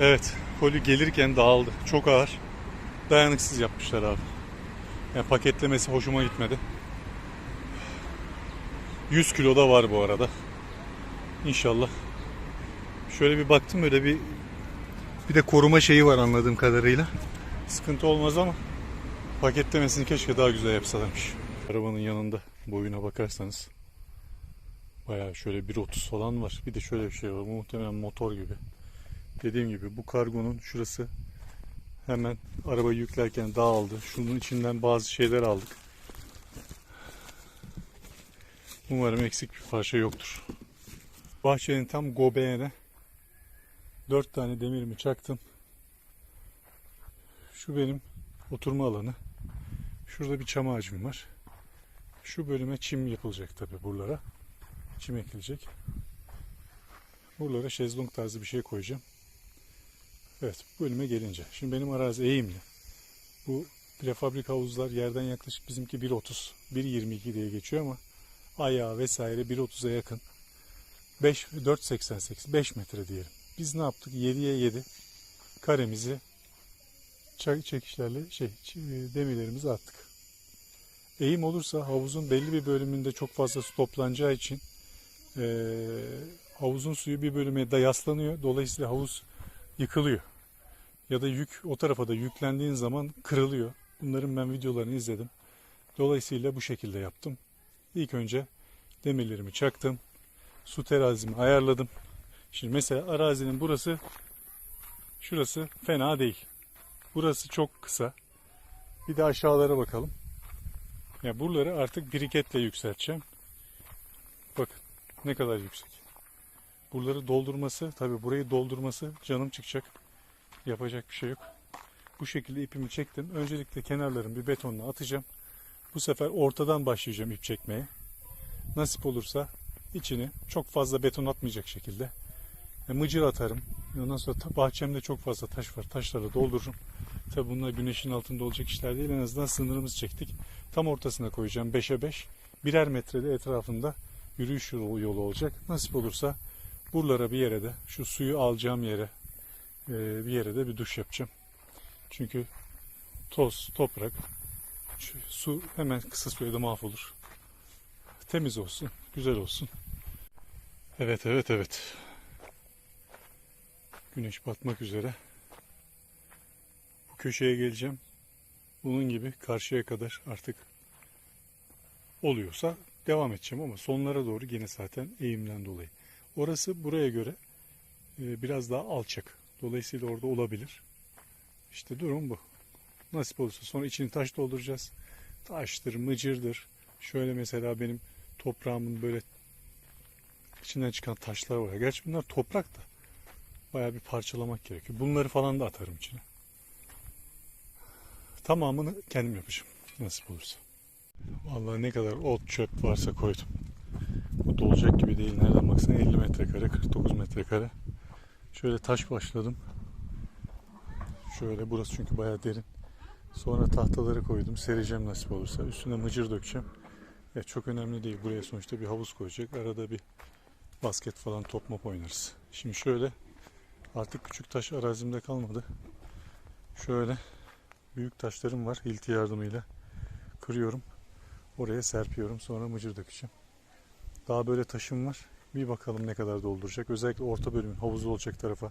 Evet, koli gelirken dağıldı. Çok ağır. Dayanıksız yapmışlar abi. Yani paketlemesi hoşuma gitmedi. 100 kilo da var bu arada. İnşallah. Şöyle bir baktım öyle bir bir de koruma şeyi var anladığım kadarıyla. Sıkıntı olmaz ama paketlemesini keşke daha güzel yapsalarmış. Arabanın yanında boyuna bakarsanız bayağı şöyle 1.30 falan var. Bir de şöyle bir şey var. Muhtemelen motor gibi. Dediğim gibi bu kargonun şurası hemen arabayı yüklerken dağıldı. Şunun içinden bazı şeyler aldık. Umarım eksik bir parça yoktur. Bahçenin tam gobeğine dört tane demirimi çaktım. Şu benim oturma alanı. Şurada bir çam ağacım var. Şu bölüme çim yapılacak tabi buralara. Çim ekilecek. Buralara şezlong tarzı bir şey koyacağım. Evet bu bölüme gelince. Şimdi benim arazi eğimli. Bu prefabrik havuzlar yerden yaklaşık bizimki 1.30, 1.22 diye geçiyor ama ayağı vesaire 1.30'a yakın. 5, 4.88, 5 metre diyelim. Biz ne yaptık? 7'ye 7 karemizi çekişlerle şey ç- demirlerimizi attık. Eğim olursa havuzun belli bir bölümünde çok fazla su toplanacağı için eee, havuzun suyu bir bölüme de yaslanıyor. Dolayısıyla havuz yıkılıyor. Ya da yük o tarafa da yüklendiğin zaman kırılıyor. Bunların ben videolarını izledim. Dolayısıyla bu şekilde yaptım. İlk önce demirlerimi çaktım. Su terazimi ayarladım. Şimdi mesela arazinin burası şurası fena değil. Burası çok kısa. Bir de aşağılara bakalım. Ya buraları artık biriketle yükselteceğim. Bakın ne kadar yüksek. Buraları doldurması, tabii burayı doldurması canım çıkacak. Yapacak bir şey yok. Bu şekilde ipimi çektim. Öncelikle kenarlarını bir betonla atacağım. Bu sefer ortadan başlayacağım ip çekmeye. Nasip olursa içini çok fazla beton atmayacak şekilde e, mıcır atarım. Ondan sonra bahçemde çok fazla taş var. Taşları doldururum. Tabi bunlar güneşin altında olacak işler değil. En azından sınırımızı çektik. Tam ortasına koyacağım 5'e 5. Birer metrede etrafında yürüyüş yolu olacak. Nasip olursa buralara bir yere de şu suyu alacağım yere e, bir yere de bir duş yapacağım. Çünkü toz, toprak, şu su hemen kısa sürede mahvolur. Temiz olsun, güzel olsun. Evet, evet, evet. Güneş batmak üzere. Bu köşeye geleceğim. Bunun gibi karşıya kadar artık oluyorsa devam edeceğim ama sonlara doğru yine zaten eğimden dolayı. Orası buraya göre e, biraz daha alçak. Dolayısıyla orada olabilir. İşte durum bu. Nasip olursa sonra içini taş dolduracağız. Taştır, mıcırdır. Şöyle mesela benim toprağımın böyle içinden çıkan taşlar var. Gerçi bunlar toprak da bayağı bir parçalamak gerekiyor. Bunları falan da atarım içine. Tamamını kendim yapacağım. Nasip olursa. Vallahi ne kadar ot çöp varsa koydum. Bu dolacak gibi değil. Nereden baksan 50 metrekare, 49 metrekare. Şöyle taş başladım. Şöyle burası çünkü bayağı derin. Sonra tahtaları koydum. Sereceğim nasip olursa. Üstüne mıcır dökeceğim. Ya çok önemli değil. Buraya sonuçta bir havuz koyacak. Arada bir basket falan top mop oynarız. Şimdi şöyle artık küçük taş arazimde kalmadı. Şöyle büyük taşlarım var. Hilti yardımıyla kırıyorum. Oraya serpiyorum. Sonra mıcır dökeceğim. Daha böyle taşım var. Bir bakalım ne kadar dolduracak. Özellikle orta bölümün havuzu olacak tarafa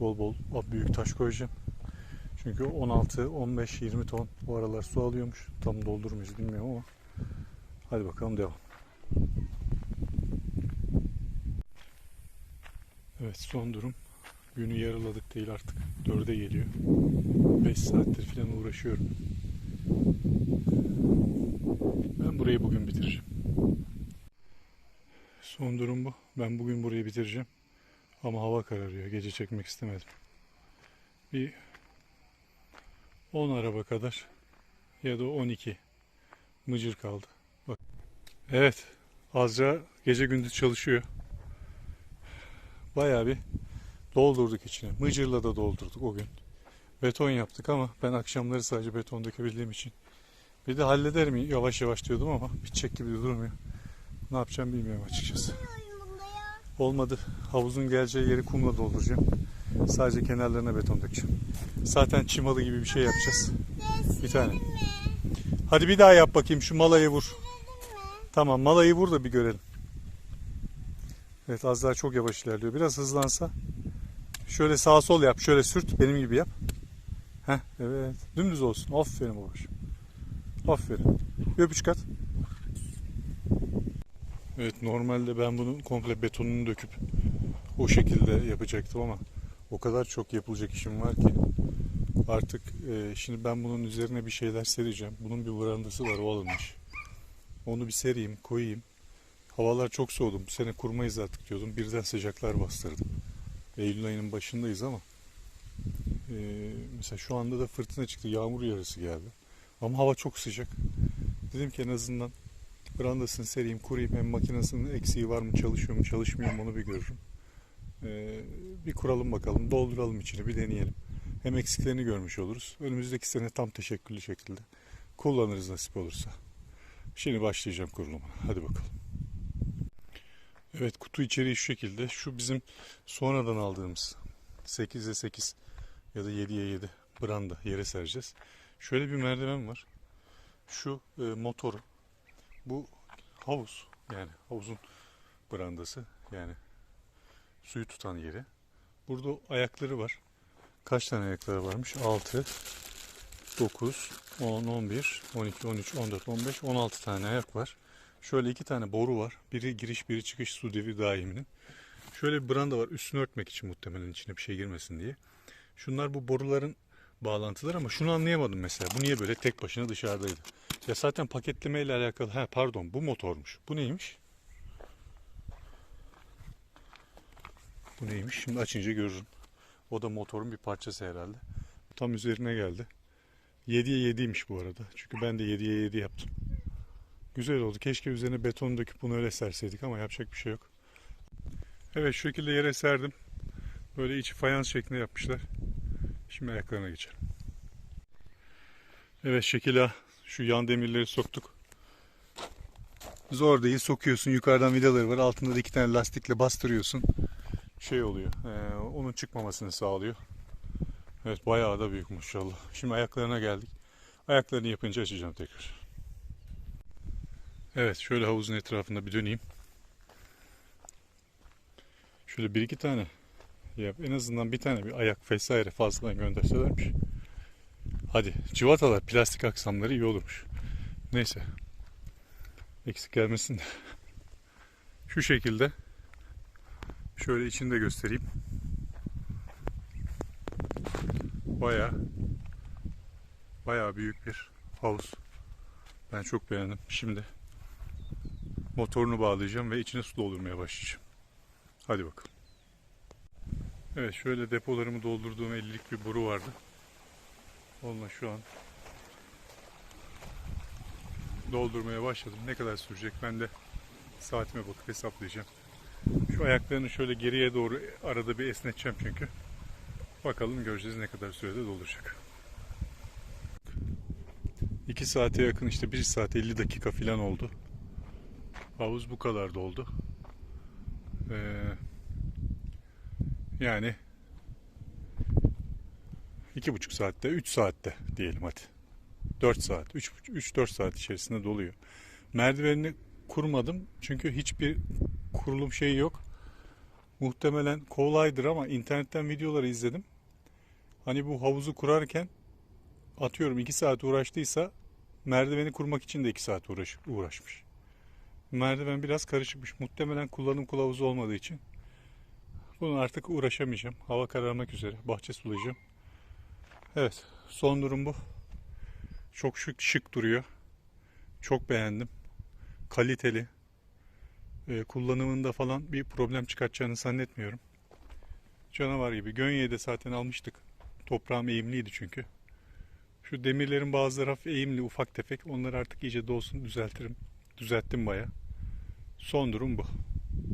bol bol büyük taş koyacağım. Çünkü 16, 15, 20 ton bu aralar su alıyormuş. Tam doldurmuş bilmiyorum ama. Hadi bakalım devam. Evet son durum. Günü yarıladık değil artık. Dörde geliyor. 5 saattir falan uğraşıyorum. Ben burayı bugün bitireceğim. Son durum bu. Ben bugün burayı bitireceğim. Ama hava kararıyor. Gece çekmek istemedim. Bir 10 araba kadar ya da 12 mıcır kaldı. Bak. Evet. Azra gece gündüz çalışıyor. Bayağı bir doldurduk içine. Mıcırla da doldurduk o gün. Beton yaptık ama ben akşamları sadece beton dökebildiğim için. Bir de halleder mi yavaş yavaş diyordum ama bitecek gibi durmuyor. Ne yapacağım bilmiyorum açıkçası. Olmadı. Havuzun geleceği yeri kumla dolduracağım. Sadece kenarlarına beton dökeceğim. Zaten çimalı gibi bir şey yapacağız. Bir tane. Hadi bir daha yap bakayım şu malayı vur. Tamam malayı vur da bir görelim. Evet az daha çok yavaş ilerliyor. Biraz hızlansa. Şöyle sağ sol yap. Şöyle sürt. Benim gibi yap. Heh evet. Dümdüz olsun. Aferin babacığım. Aferin. Bir öpücük at. Evet normalde ben bunun komple betonunu döküp o şekilde yapacaktım ama o kadar çok yapılacak işim var ki artık e, şimdi ben bunun üzerine bir şeyler sereceğim. Bunun bir verandası var o alınmış. Onu bir sereyim koyayım. Havalar çok soğudu. Bu sene kurmayız artık diyordum. Birden sıcaklar bastırdı. Eylül ayının başındayız ama e, mesela şu anda da fırtına çıktı. Yağmur yarısı geldi. Ama hava çok sıcak. Dedim ki en azından brandasını sereyim, kurayım. Hem makinesinin eksiği var mı, çalışıyor mu, çalışmıyor mu onu bir görürüm. Ee, bir kuralım bakalım, dolduralım içini, bir deneyelim. Hem eksiklerini görmüş oluruz. Önümüzdeki sene tam teşekküllü şekilde kullanırız nasip olursa. Şimdi başlayacağım kuruluma. Hadi bakalım. Evet kutu içeriği şu şekilde. Şu bizim sonradan aldığımız 8'e 8 ya da 7'ye 7 branda yere sereceğiz. Şöyle bir merdiven var. Şu e, motoru. Bu havuz. Yani havuzun brandası. Yani suyu tutan yeri. Burada ayakları var. Kaç tane ayakları varmış? 6, 9, 10, 11, 12, 13, 14, 15, 16 tane ayak var. Şöyle iki tane boru var. Biri giriş, biri çıkış su devi daiminin. Şöyle bir branda var. Üstünü örtmek için muhtemelen içine bir şey girmesin diye. Şunlar bu boruların bağlantıları ama şunu anlayamadım mesela. Bu niye böyle tek başına dışarıdaydı? Ya zaten paketleme ile alakalı. Ha pardon bu motormuş. Bu neymiş? Bu neymiş? Şimdi açınca görürüm. O da motorun bir parçası herhalde. Tam üzerine geldi. 7'ye 7'ymiş bu arada. Çünkü ben de 7'ye 7 yaptım. Güzel oldu. Keşke üzerine beton döküp bunu öyle serseydik ama yapacak bir şey yok. Evet şu şekilde yere serdim. Böyle içi fayans şeklinde yapmışlar. Şimdi ayaklarına geçelim. Evet şekila şu yan demirleri soktuk. Zor değil sokuyorsun yukarıdan vidaları var altında da iki tane lastikle bastırıyorsun. Şey oluyor ee, onun çıkmamasını sağlıyor. Evet bayağı da büyük maşallah. Şimdi ayaklarına geldik. Ayaklarını yapınca açacağım tekrar. Evet şöyle havuzun etrafında bir döneyim. Şöyle bir iki tane yap. En azından bir tane bir ayak vesaire fazladan gönderselermiş. Hadi civatalar plastik aksamları iyi olurmuş. Neyse. Eksik gelmesin de. Şu şekilde. Şöyle içini de göstereyim. Baya baya büyük bir havuz. Ben çok beğendim. Şimdi motorunu bağlayacağım ve içine su doldurmaya başlayacağım. Hadi bakalım. Evet şöyle depolarımı doldurduğum 50'lik bir boru vardı. Onunla şu an doldurmaya başladım. Ne kadar sürecek ben de saatime bakıp hesaplayacağım. Şu ayaklarını şöyle geriye doğru arada bir esneteceğim çünkü. Bakalım göreceğiz ne kadar sürede dolacak. 2 saate yakın işte 1 saat 50 dakika falan oldu. Havuz bu kadar doldu. Ee, yani iki buçuk saatte, üç saatte diyelim hadi. Dört saat, üç, üç dört saat içerisinde doluyor. Merdivenini kurmadım çünkü hiçbir kurulum şeyi yok. Muhtemelen kolaydır ama internetten videoları izledim. Hani bu havuzu kurarken atıyorum iki saat uğraştıysa merdiveni kurmak için de iki saat uğraş, uğraşmış. Merdiven biraz karışıkmış. Muhtemelen kullanım kılavuzu olmadığı için. Bunu artık uğraşamayacağım. Hava kararmak üzere. Bahçe sulayacağım. Evet. Son durum bu. Çok şık, şık duruyor. Çok beğendim. Kaliteli. Ee, kullanımında falan bir problem çıkartacağını zannetmiyorum. Canavar gibi. Gönye'de zaten almıştık. Toprağım eğimliydi çünkü. Şu demirlerin bazıları hafif eğimli ufak tefek. Onları artık iyice dolsun düzeltirim. Düzelttim baya. Son durum bu.